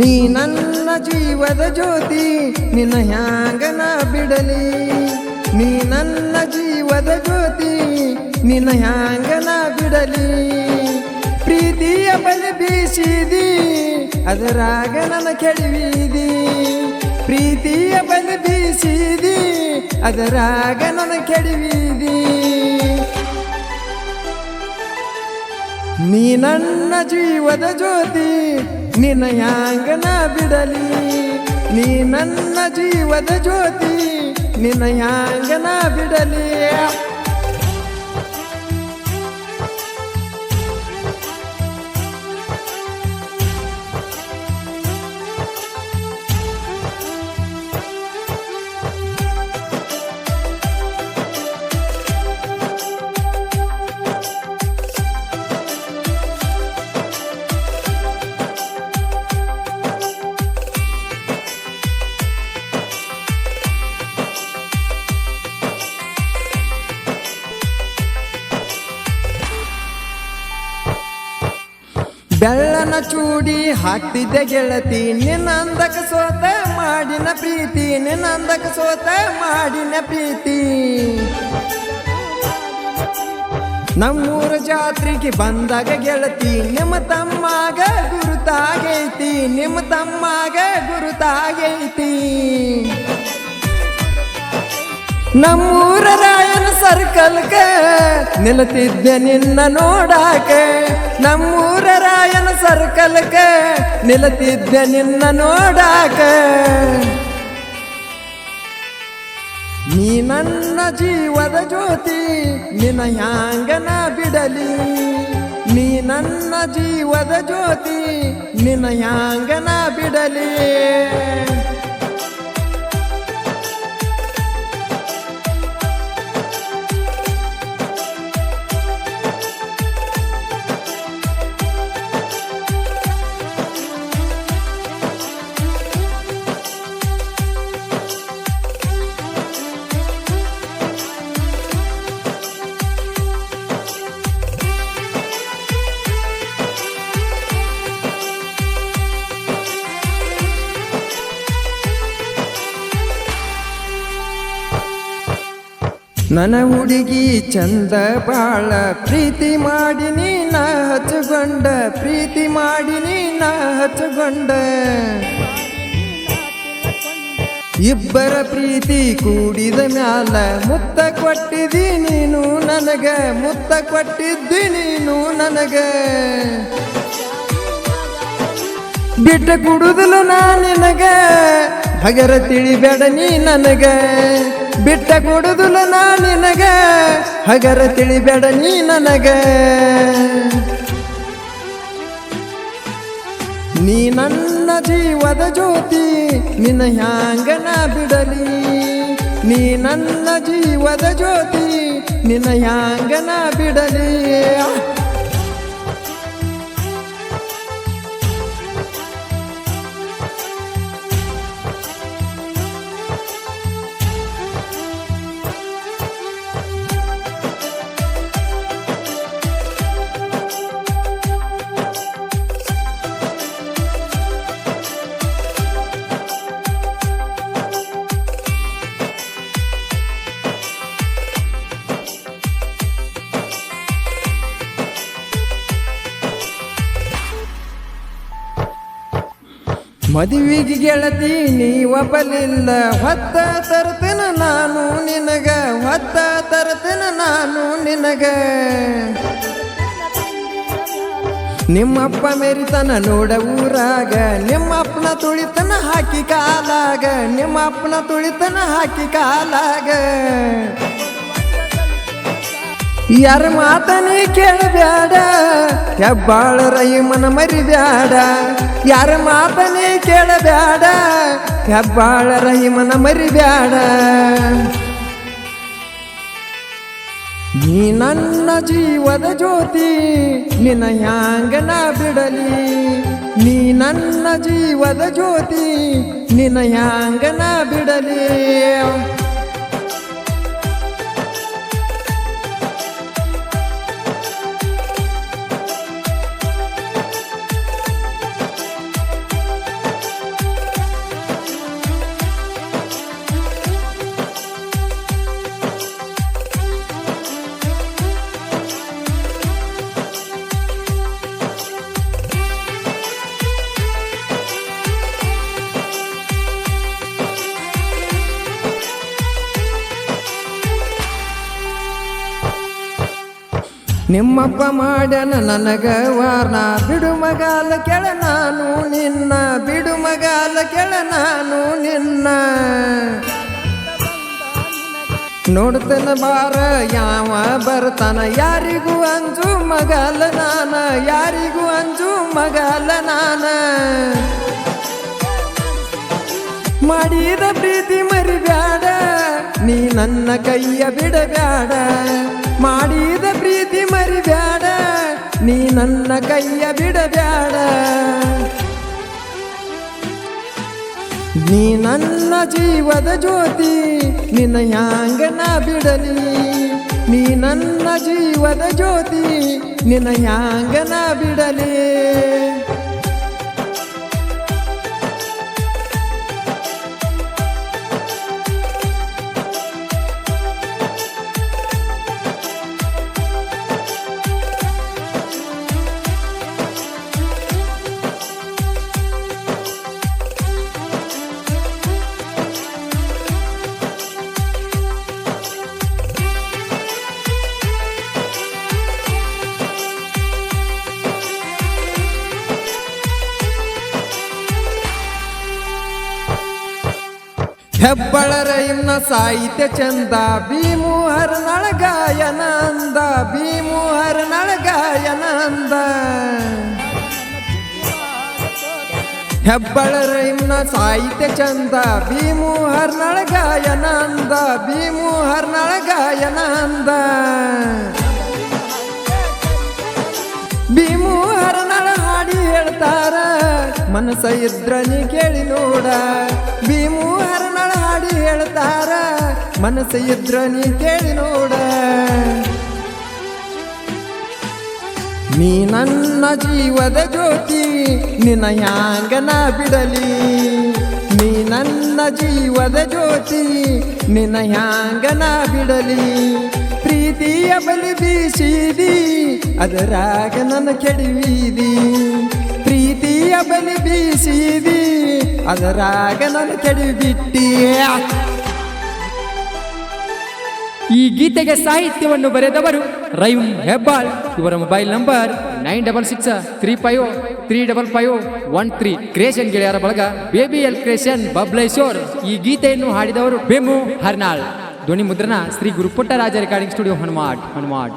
ನೀ ನನ್ನ ಜೀವದ ಜ್ಯೋತಿ, ನಿನ್ನ ಹ್ಯಾಂಗ ಬಿಡಲಿ? ನೀ ನನ್ನ ಜೀವದ ಜ್ಯೋತಿ, ನಿನ್ನ ಹ್ಯಾಂಗ ಬಿಡಲಿ? ಪ್ರೀತಿಯ ಬಲಿ ಬೀಸಿದಿ, ಅದರಾಗ ನನ್ನ ಕೆಡವಿದಿ. ಪ್ರೀತಿಯ ಬಲಿ ಬೀಸಿದಿ, ಅದರಾಗ ನನ್ನ ಕೆಡವಿದಿ. ನೀ ನನ್ನ ಜೀವದ ಜ್ಯೋತಿ ನಿನ್ನ ಯಾಂಗನ ಬಿಡಲಿ? ನೀ ನನ್ನ ಜೀವದ ಜ್ಯೋತಿ ನಿನ್ನ ಯಾಂಗನ ಬಿಡಲಿ? ಬೆಳ್ಳನ ಚೂಡಿ ಹಾಕ್ತಿದ್ದೆ ಗೆಳತಿ ನಿನ್ನಂದಕ ಸೋತ ಮಾಡಿನ ಪ್ರೀತಿ ನಿನ್ನಂದಕ ಸೋತ ಮಾಡಿನ ಪ್ರೀತಿ. ನಮ್ಮೂರ ಜಾತ್ರೆಗೆ ಬಂದಾಗ ಗೆಳತಿ, ನಿಮ್ಮ ತಮ್ಮಾಗ ಗುರುತಾಗೈತಿ, ನಿಮ್ಮ ತಮ್ಮಾಗ ಗುರುತಾಗೈತಿ. ನಮ್ಮೂರ ರಾಯನ ಸರ್ಕಲ್ಕ ನಿಲ್ತಿದ್ದೆ ನಿನ್ನ ನೋಡಾಕೆ. ನಮ್ಮೂರ ರಾಯನ ಸರ್ಕಲ್ಕ ನಿಲ್ತಿದ್ದೆ ನಿನ್ನ ನೋಡಾಕೆ. ನೀ ನನ್ನ ಜೀವದ ಜ್ಯೋತಿ ನಿನ ಹ್ಯಾಂಗನ ಬಿಡಲಿ? ನೀ ನನ್ನ ಜೀವದ ಜ್ಯೋತಿ ನಿನ ಹ್ಯಾಂಗನ ಬಿಡಲಿ? ನನ್ನ ಹುಡುಗಿ ಚಂದ ಬಾಳ ಪ್ರೀತಿ ಮಾಡಿ ನೀನ ಹಚ್ಚಗೊಂಡ, ಪ್ರೀತಿ ಮಾಡಿ ನೀನ ಹಚ್ಚಗೊಂಡ. ಇಬ್ಬರ ಪ್ರೀತಿ ಕೂಡಿದ ಮ್ಯಾಲ ಮುತ್ತ ಕೊಟ್ಟಿದ್ದಿ ನೀನು ನನಗ, ಮುತ್ತ ಕೊಟ್ಟಿದ್ದಿ ನೀನು ನನಗ. ಬಿಟ್ಟ ಕುಡುದಲು ನಾ ನಿನಗ ಹಗರ ತಿಳಿಬೇಡ ನೀ ನನಗ. ಬಿಟ್ಟ ಕೊಡುದುಲ ನಾ ನಿನಗ. ಹಗರ ತಿಳಿಬೇಡ ನೀ ನನಗ. ನೀ ನನ್ನ ಜೀವದ ಜ್ಯೋತಿ, ನಿನ್ನ ಹ್ಯಾಂಗನ ಬಿಡಲಿ? ನೀ ನನ್ನ ಜೀವದ ಜ್ಯೋತಿ, ನಿನ್ನ ಹ್ಯಾಂಗನ ಬಿಡಲಿ? ಮದುವೆಗೆ ಗೆಳತಿ ನೀ ಒಬ್ಬಲಿಲ್ಲ ಹೊತ್ತ ತರ್ತೇನ ನಾನು ನಿನಗ, ಹೊತ್ತ ತರ್ತೇನ ನಾನು ನಿನಗ. ನಿಮ್ಮಪ್ಪ ಮೆರಿತನ ನೋಡ ಊರಾಗ, ನಿಮ್ಮಪ್ಪನ ತುಳಿತನ ಹಾಕಿ ಕಾಲಾಗ, ನಿಮ್ಮಪ್ಪನ ತುಳಿತನ ಹಾಕಿ ಕಾಲಾಗ. ಯಾರ ಮಾತನೇ ಕೇಳಬ್ಯಾಡ? ಹೆಬ್ಬಾಳ ರೈಮನ ಮರಿಬ್ಯಾಡ. ಯಾರ ಮಾತನೇ ಕೇಳಬ್ಯಾಡ? ಹೆಬ್ಬಾಳ ರೈಮನ ಮರಿಬ್ಯಾಡ. ನೀ ನನ್ನ ಜೀವದ ಜ್ಯೋತಿ, ನಿನ್ನ ಹ್ಯಾಂಗನ ಬಿಡಲಿ? ನೀ ನನ್ನ ಜೀವದ ಜ್ಯೋತಿ, ನಿನ್ನ ಹ್ಯಾಂಗನ ಬಿಡಲಿ? ನಿಮ್ಮಪ್ಪ ಮಾಡ್ಯನ ನನಗ ವಾರ್ನ. ಬಿಡು ಮಗಾಲ ಕೆಳ ನಾನು ನಿನ್ನ. ಬಿಡು ಮಗಾಲ ಕೆಳ ನಾನು ನಿನ್ನ. ನೋಡ್ತನ ಬಾರ ಯಾವ ಬರ್ತಾನ. ಯಾರಿಗೂ ಅಂಜು ಮಗಾಲ ನಾನ. ಯಾರಿಗೂ ಅಂಜು ಮಗಾಲ ನಾನ. ಮಾಡಿದ ಪ್ರೀತಿ ಮರಿಬ್ಯಾಡ. ನೀ ನನ್ನ ಕೈಯ ಬಿಡಬ್ಯಾಡ. ನನ್ನ ಕೈಯ ಬಿಡಬ್ಯಾಡ. ನೀ ನನ್ನ ಜೀವದ ಜ್ಯೋತಿ, ನಿನ್ನ ಯಾಂಗನ ಬಿಡಲಿ? ನೀ ನನ್ನ ಜೀವದ ಜ್ಯೋತಿ, ನಿನ್ನ ಯಾಂಗನ ಬಿಡಲಿ? ಹೆಬ್ಬಳರ ಇನ್ನ ಸಾಹಿತ್ಯ ಚಂದ. ಭೀಮು ಹರನಳ ಗಾಯನಂದ ಭೀಮು ಹರನಳ ಗಾಯನ ಅಂದ. ಹೆಬ್ಬಳರ ಇನ್ನ ಸಾಹಿತ್ಯ ಚಂದ. ಭೀಮು ಹರ್ನಳ ಗಾಯನಂದ ಭೀಮು ಹರ್ನಳ ಗಾಯನ ಅಂದ. ಭೀಮು ಹರನಳ ಹಾಡಿ ಹೇಳ್ತಾರ. ಮನಸ್ಸ ಇದ್ರ ನೀ ಕೇಳಿ ನೋಡ. ಭೀಮು ಹಾಡಿ ಹೇಳ್ತಾರ. ಮನಸ್ಸು ಇದ್ರ ನೀ ಕೇಳಿ ನೋಡ. ನೀ ನನ್ನ ಜೀವದ ಜ್ಯೋತಿ, ನಿನ್ನ ಯಾಂಗನ ಬಿಡಲಿ. ನೀ ನನ್ನ ಜೀವದ ಜ್ಯೋತಿ, ನಿನ್ನ ಯಾಂಗನ ಬಿಡಲಿ. ಪ್ರೀತಿಯ ಬಲಿ ಬೀಸಿದಿ ಅದರಾಗ ನನ್ನ ಕೆಡವಿದಿ ಪ್ರೀತಿಯ ಬಲಿ ಬೀಸಿದಿ, ಅದರಾಗ ನಾನು ಕೆಡವಿಬಿಟ್ಟಿ. ಈ ಗೀತೆಗೆ ಸಾಹಿತ್ಯವನ್ನು ಬರೆದವರು ರೈಮ್ ಹೆಬ್ಬಾಳ್ ಇವರ mobile number nine double six three five three double five one three. Creation ಗೆಳೆಯರ ಬಳಗ ಬೇಬಿ ಎಲ್ ಕ್ರಿಯೇಷನ್ ಬಬ್ಲೇಶ್ವರ್ ಈ ಗೀತೆಯನ್ನು ಹಾಡಿದವರು ಬೆಮು ಹರ್ನಾಳ್. ಧ್ವನಿ ಮುದ್ರಣ ಶ್ರೀ ಗುರುಪುಟ್ಟರಾಜ ರೆಕಾರ್ಡಿಂಗ್ ಸ್ಟುಡಿಯೋ ಹನುಮಾಟ್ ಹನುಮಾಡ್.